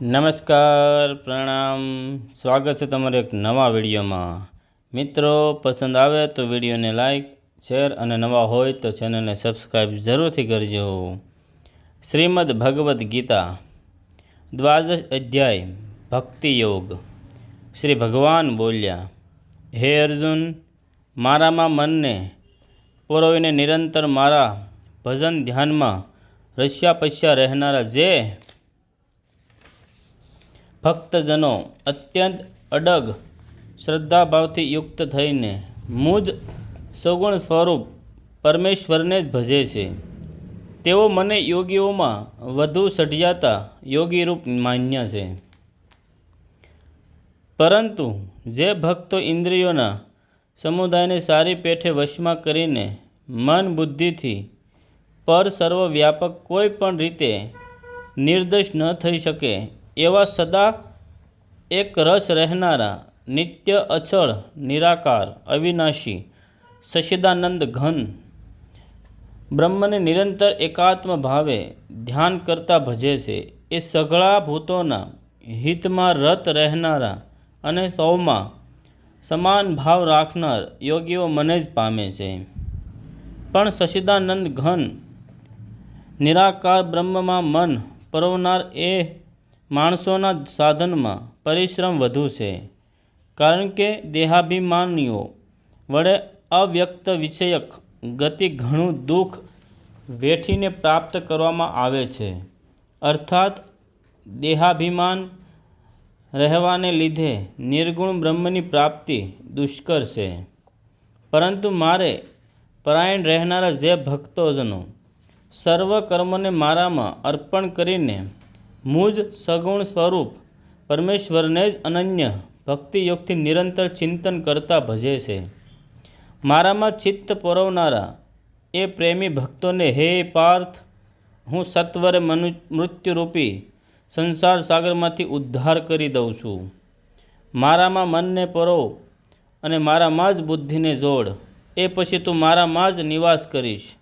નમસ્કાર, પ્રણામ. સ્વાગત છે તમારે એક નવા વિડીયોમાં. મિત્રો, પસંદ આવે તો વિડીયોને લાઇક શેર અને નવા હોય તો ચેનલને સબસ્ક્રાઈબ જરૂરથી કરજો. શ્રીમદ ભગવદ્ ગીતા, દ્વાદશ અધ્યાય, ભક્તિ યોગ. શ્રી ભગવાન બોલ્યા, હે અર્જુન, મારામાં મનને પોરોવીને નિરંતર મારા ભજન ધ્યાનમાં રશ્યા પશ્યા રહેનારા જે ભક્તજનો અત્યંત અડગ શ્રદ્ધાભાવથી યુક્ત થઈને મૂદ સગુણ સ્વરૂપ પરમેશ્વરને જ ભજે છે. તેઓ મને યોગીઓમાં વધુ સઢિયાતા યોગીરૂપ માન્ય છે. પરંતુ જે ભક્તો ઇન્દ્રિયોના સમુદાયને સારી પેઠે વશમાં કરીને મન બુદ્ધિથી પર સર્વવ્યાપક કોઈ પણ રીતે નિર્દોષ ન થઈ શકે એવા સદા એક રસ રહેનારા, નિત્ય અચળ, નિરાકાર, અવિનાશી સશિદાનંદ ઘન. બ્રહ્મને નિરંતર એકાત્મ ભાવે ધ્યાન કરતા ભજે છે. એ સઘળા ભૂતોના હિતમાં રત રહેનારા અને સૌમાં સમાન ભાવ રાખનાર યોગીઓ મને જ પામે છે. પણ સશિદાનંદ ઘન, નિરાકાર બ્રહ્મમાં મન પરોવનાર એ માણસોના સાધનમાં પરિશ્રમ વધુ છે. કારણ કે દેહાભિમાનીઓ વડે અવ્યક્ત વિષયક ગતિ ઘણું દુઃખ વેઠીને પ્રાપ્ત કરવામાં આવે છે. અર્થાત, દેહાભિમાન રહેવાને લીધે નિર્ગુણ બ્રહ્મની પ્રાપ્તિ દુષ્કર છે. પરંતુ મારે પરાયણ રહેનારા જે ભક્તોજનો સર્વ કર્મને મારામાં અર્પણ કરીને મુજ સગુણ સ્વરૂપ પરમેશ્વરને જ અનન્ય ભક્તિયોગથી નિરંતર ચિંતન કરતા ભજે છે. મારામાં ચિત્ત પરોવનારા એ પ્રેમી ભક્તોને, હે પાર્થ, હું સત્વરે મનુ, મૃત્યુરૂપી સંસાર સાગરમાંથી ઉદ્ધાર કરી દઉં છું. મારામાં મનને પરોવ અને મારામાં જ બુદ્ધિને જોડ. એ પછી તું મારામાં જ નિવાસ કરીશ.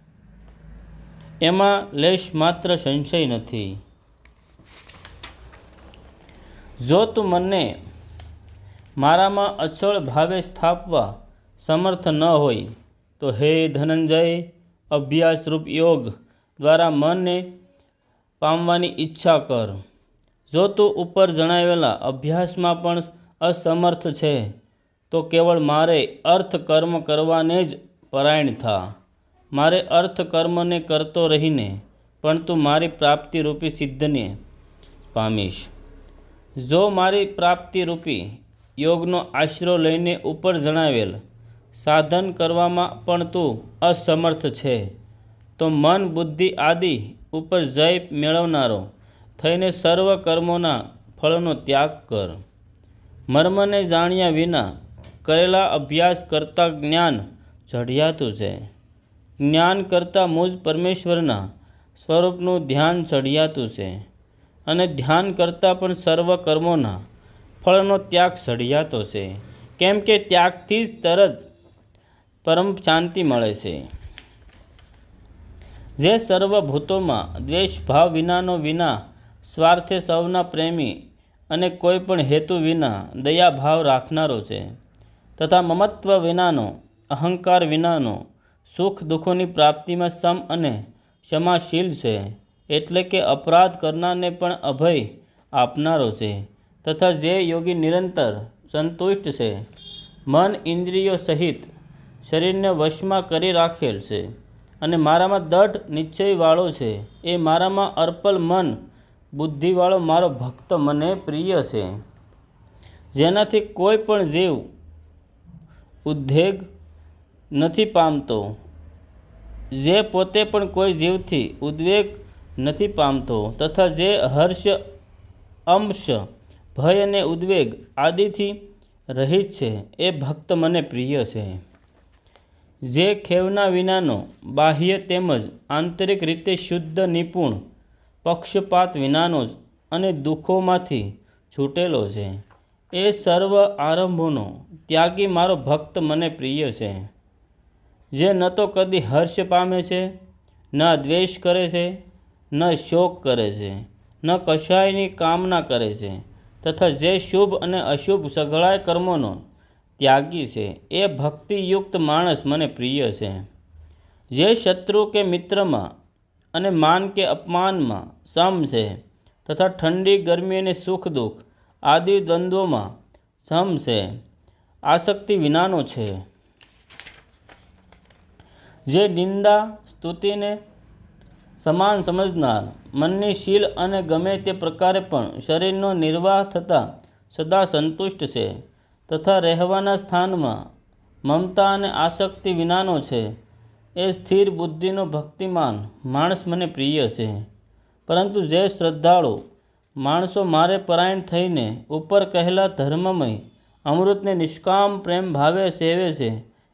એમાં લેશ માત્ર સંશય નથી. જો તું મને મારામાં અચળ ભાવે સ્થાપવા સમર્થ ન હોય, તો હે ધનંજય, અભ્યાસરૂપ યોગ દ્વારા મનને પામવાની ઈચ્છા કર. જો તું ઉપર જણાવેલા અભ્યાસમાં પણ અસમર્થ છે, તો કેવળ મારે અર્થ કર્મ કરવાને જ પરાયણ થા. મારે અર્થ કર્મને કરતો રહીને પણ તું મારી પ્રાપ્તિરૂપી સિદ્ધને પામીશ. જો મારી પ્રાપ્તિરૂપી યોગનો આશરો લઈને ઉપર જણાવેલ, સાધન કરવામાં પણ તું અસમર્થ છે, તો મન, બુદ્ધિ આદિ ઉપર જય મેળવનારો, થઈને સર્વ કર્મોના ફળનો ત્યાગ કર. મર્મને જાણ્યા વિના કરેલા અભ્યાસ કરતાં જ્ઞાન ચઢિયાતું છે. જ્ઞાન કરતાં મુજ પરમેશ્વરના સ્વરૂપનું ધ્યાન ચઢિયાતું છે. અને ધ્યાન કરતાં પણ સર્વ કર્મોના ફળનો ત્યાગ સળિયાતો છે. કેમ કે ત્યાગથી જ તરત પરમ શાંતિ મળે છે. જે સર્વભૂતોમાં દ્વેષભાવ વિનાનો વિના સ્વાર્થે સૌના પ્રેમી અને કોઈ પણ હેતુ વિના દયાભાવ રાખનારો છે. તથા મમત્વ વિનાનો, અહંકાર વિનાનો, સુખ દુઃખોની પ્રાપ્તિમાં સમ અને ક્ષમાશીલ છે. એટલે કે અપરાધ કરનારને પણ અભય આપનારો છે તથા જે યોગી નિરંતર સંતુષ્ટ છે. મન ઇન્દ્રિયો સહિત શરીરને વશમાં કરી રાખેલ છે અને મારામાં દઢ નિશ્ચયવાળો છે. એ મારામાં અર્પલ મન બુદ્ધિવાળો મારો ભક્ત મને પ્રિય છે. જેનાથી કોઈ પણ જીવ ઉદ્વેગ નથી પામતો. જે પોતે પણ કોઈ જીવથી ઉદ્વેગ નથી પામતો તથા જે હર્ષ, અંશ, ભય અને ઉદ્વેગ આદિથી રહિત છે, એ ભક્ત મને પ્રિય છે. જે ખેવના વિનાનો બાહ્ય તેમજ આંતરિક રીતે શુદ્ધ, નિપુણ, પક્ષપાત વિનાનો જ અને દુઃખોમાંથી છૂટેલો છે. એ સર્વ આરંભોનો ત્યાગી મારો ભક્ત મને પ્રિય છે. જે ન તો કદી હર્ષ પામે છે, ન દ્વેષ કરે છે ન શોક કરે છે, ન કશાયની કામના કરે છે, તથા જે શુભ અને અશુભ સઘળાય કર્મોનો ત્યાગી છે, એ ભક્તિયુક્ત માણસ મને પ્રિય છે. જે શત્રુ કે મિત્રમાં અને માન કે અપમાનમાં સમ છે, તથા ઠંડી, ગરમી અને સુખ દુઃખ આદિ દ્વંદ્વોમાં સમ છે, આસક્તિ વિનાનો છે. જે નિંદા, સ્તુતિને સમાન સમજનાર, મનની શીલ અને ગમે તે પ્રકારે પણ શરીરનો નિર્વાહ થતાં સદા સંતુષ્ટ છે તથા રહેવાના સ્થાનમાં મમતા અને આસક્તિ વિનાનો છે. એ સ્થિર બુદ્ધિનો ભક્તિમાન માણસ મને પ્રિય છે. પરંતુ જે શ્રદ્ધાળુ માણસો મારે પરાયણ થઈને ઉપર કહેલા ધર્મમય અમૃતને નિષ્કામ પ્રેમ ભાવે સેવે છે,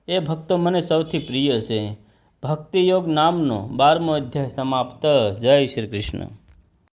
એ ભક્તો મને સૌથી પ્રિય છે. ભક્તિયોગ નામનો બારમો અધ્યાય સમાપ્ત. જય શ્રી કૃષ્ણ.